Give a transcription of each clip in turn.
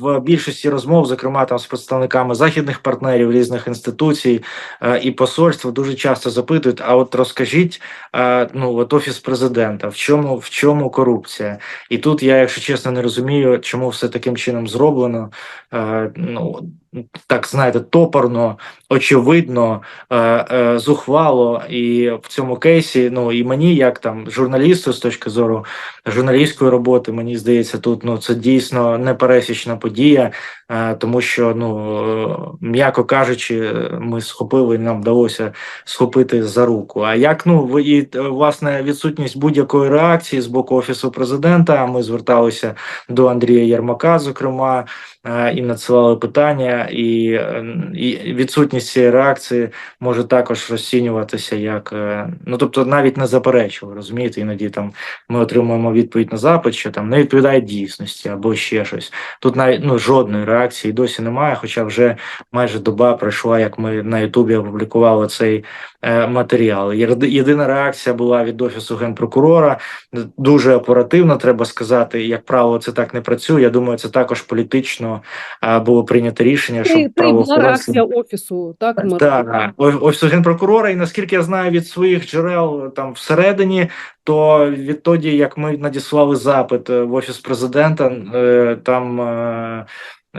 в більшості розмов, зокрема там з представниками західних партнерів різних інституцій е, і посольств, дуже часто запитують: а от розкажіть, е, ну от офіс президента, в чому в чому корупція? І тут я, якщо чесно, не розумію, чому все таким чином зроблено. Е, ну так знаєте, топорно, очевидно, е, е, зухвало, і в цьому кейсі, ну і мені, як там журналісту, з точки зору журналістської роботи, мені здається, тут ну це дійсно непересічна подія, е, тому що ну м'яко кажучи, ми схопили, нам вдалося схопити за руку. А як ну і е, власне відсутність будь-якої реакції з боку офісу президента? Ми зверталися до Андрія Єрмака, зокрема, е, і надсилали питання, і, е, і відсутність цієї реакції може також розцінюватися як е, ну тобто навіть не заперечили, розумієте, іноді там ми отримуємо відповідь на запит, що там не відповідає дійсності або ще щось. Тут навіть ну жодної реакції досі немає, хоча вже майже доба пройшла, як ми на Ютубі опублікували цей е, матеріал. Єди- Єдина реакція була від офісу генпрокурора, дуже оперативно, треба сказати. Як правило, це так не працює. Я думаю, це також політично е, було прийнято рішення, Та що була правоохоронці реакція офісу, так Марко? так, офісу генпрокурора, і наскільки я знаю від своїх джерел там всередині, то відтоді, як ми надіслали запит е, в офіс президента, е, там е,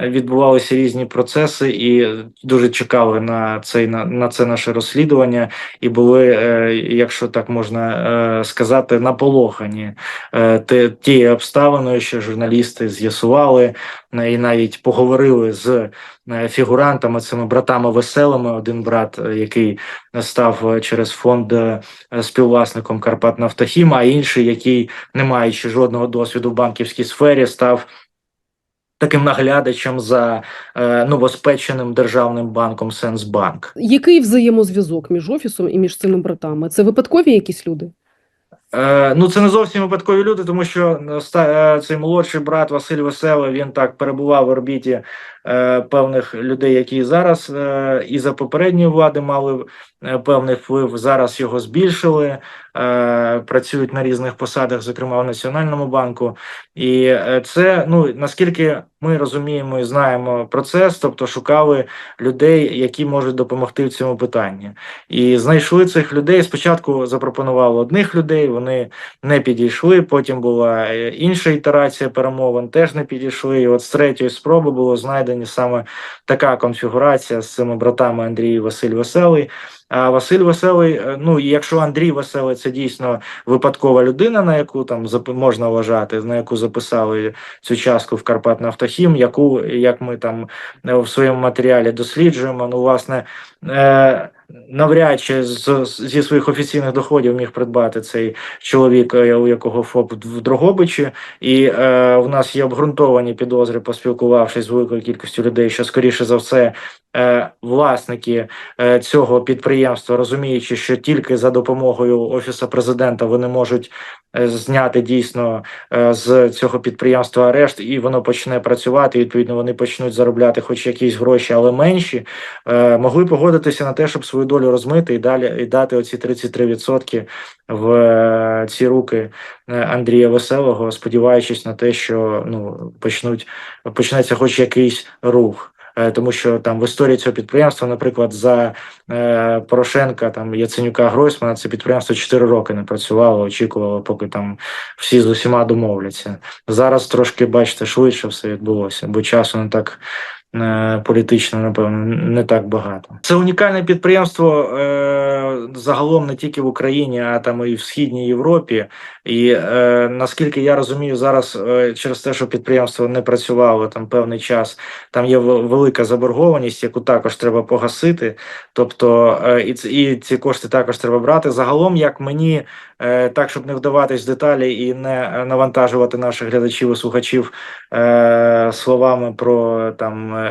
відбувалися різні процеси, і дуже чекали на цей на, на це наше розслідування, і були, е, якщо так можна е, сказати, наполохані е, тією обставиною, що журналісти з'ясували і навіть поговорили з фігурантами, цими братами веселими. Один брат, який став через фонд співвласником Карпат Нафтохім, а інший, який, не маючи жодного досвіду в банківській сфері, став. Таким наглядачем за е, новоспеченим державним банком Сенсбанк. Який взаємозв'язок між офісом і між цими братами? Це випадкові якісь люди? Е, ну, це не зовсім випадкові люди, тому що е, е, цей молодший брат Василь Веселий, він так перебував в орбіті певних людей, які зараз е, і за попередньої влади мали е, певний вплив. Зараз його збільшили, е, працюють на різних посадах, зокрема в Національному банку. І е, це, ну наскільки ми розуміємо і знаємо процес, тобто шукали людей, які можуть допомогти в цьому питанні. І знайшли цих людей. Спочатку запропонували одних людей, вони не підійшли. Потім була е, інша ітерація перемовин, теж не підійшли. І от з третьої спроби було знайдені саме така конфігурація з цими братами Андрій Василь Веселий. А Василь Веселий, е, ну якщо Андрій Веселий це дійсно випадкова людина, на яку там можна вважати, на яку записали цю частку в Карпат Нафтохім, яку як ми там е, в своєму матеріалі досліджуємо, ну власне. Е, Навряд чи з, зі своїх офіційних доходів міг придбати цей чоловік, е, у якого ФОП в Дрогобичі, і е, в нас є обґрунтовані підозри, поспілкувавшись з великою кількістю людей, що скоріше за все власники е, цього підприємства, розуміючи, що тільки за допомогою офісу президента вони можуть е, зняти дійсно е, з цього підприємства арешт, і воно почне працювати. Відповідно, вони почнуть заробляти хоч якісь гроші, але менші. Е, могли погодитися на те, щоб свою долю розмити і далі і дати оці 33% в е, ці руки е, Андрія Веселого, сподіваючись на те, що ну почнуть почнеться хоч якийсь рух. Е, Тому що там в історії цього підприємства, наприклад, за е, Порошенка, там Яценюка Гройсмана, це підприємство 4 роки не працювало, очікувало, поки там всі з усіма домовляться. Зараз трошки, бачите, швидше все відбулося, бо часу не так е, політично, напевно, не так багато. Це унікальне підприємство загалом не тільки в Україні, а там і в східній Європі. І е, наскільки я розумію, зараз е, через те, що підприємство не працювало там певний час, там є велика заборгованість, яку також треба погасити. Тобто, е, і, і ці кошти також треба брати. Загалом, як мені е, так, щоб не вдаватись в деталі і не е, навантажувати наших глядачів і слухачів е, словами про там е,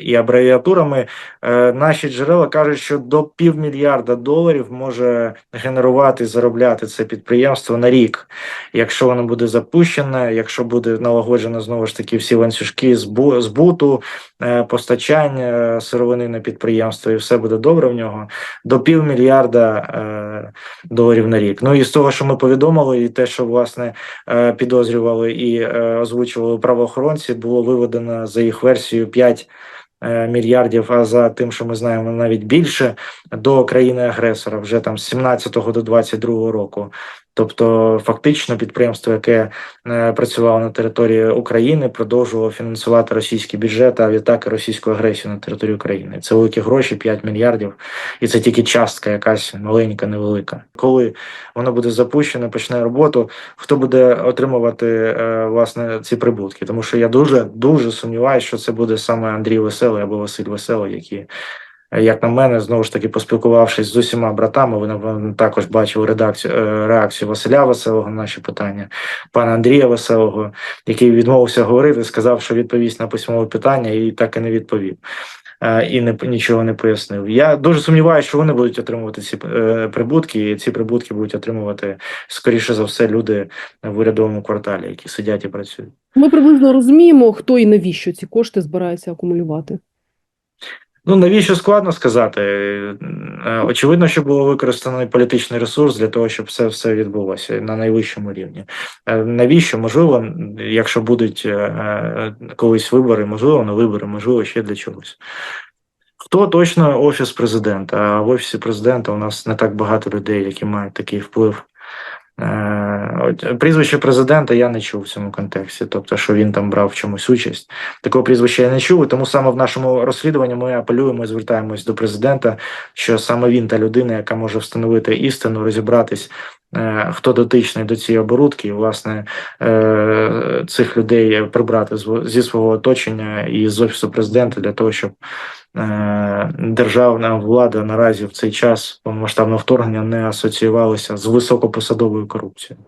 і абревіатурами, е, наші джерела кажуть, що до півмільярда доларів може генерувати заробляти це підприємство на рік, якщо воно буде запущене, якщо буде налагоджено знову ж таки всі ланцюжки збу- збуту, е, постачання сировини на підприємство, і все буде добре в нього. До півмільярда е, доларів на рік. Ну і з того, що ми повідомили, і те, що власне е, підозрювали і е, озвучували правоохоронці, було виведено за їх версією 5 е, мільярдів, а за тим, що ми знаємо, навіть більше до країни-агресора вже там з 17 до 22 року. Тобто, фактично, підприємство, яке е, працювало на території України, продовжувало фінансувати російський бюджет, а відтак і російську агресію на території України. Це великі гроші, 5 мільярдів, і це тільки частка, якась маленька, невелика. Коли воно буде запущено, почне роботу, хто буде отримувати е, власне ці прибутки? Тому що я дуже дуже сумніваюся, що це буде саме Андрій Веселий або Василь Веселий, які як на мене, знову ж таки поспілкувавшись з усіма братами, ви також бачили редакцію е, реакцію Василя Веселого на наші питання, пана Андрія Веселого, який відмовився говорити, сказав, що відповість на письмове питання, і так і не відповів. е, І не нічого не пояснив. Я дуже сумніваюся, що вони будуть отримувати ці е, прибутки, і ці прибутки будуть отримувати скоріше за все люди в урядовому кварталі, які сидять і працюють. Ми приблизно розуміємо, хто і навіщо ці кошти збирається акумулювати. Ну навіщо складно сказати? Е, Очевидно, що було використано політичний ресурс для того, щоб це все відбулося на найвищому рівні. Е, Навіщо? Можливо, якщо будуть е, колись вибори, можливо, на вибори, можливо, ще для чогось. Хто точно офіс президента? А в офісі президента у нас не так багато людей, які мають такий вплив. Е, от, Прізвище президента я не чув в цьому контексті, тобто, що він там брав в чомусь участь. Такого прізвища я не чув, і тому саме в нашому розслідуванні ми апелюємо і звертаємось до президента, що саме він та людина, яка може встановити істину, розібратись, хто дотичний до цієї оборудки, і власне е, цих людей прибрати зі свого оточення і з офісу президента для того, щоб е, державна влада наразі в цей час повномасштабного вторгнення не асоціювалася з високопосадовою корупцією.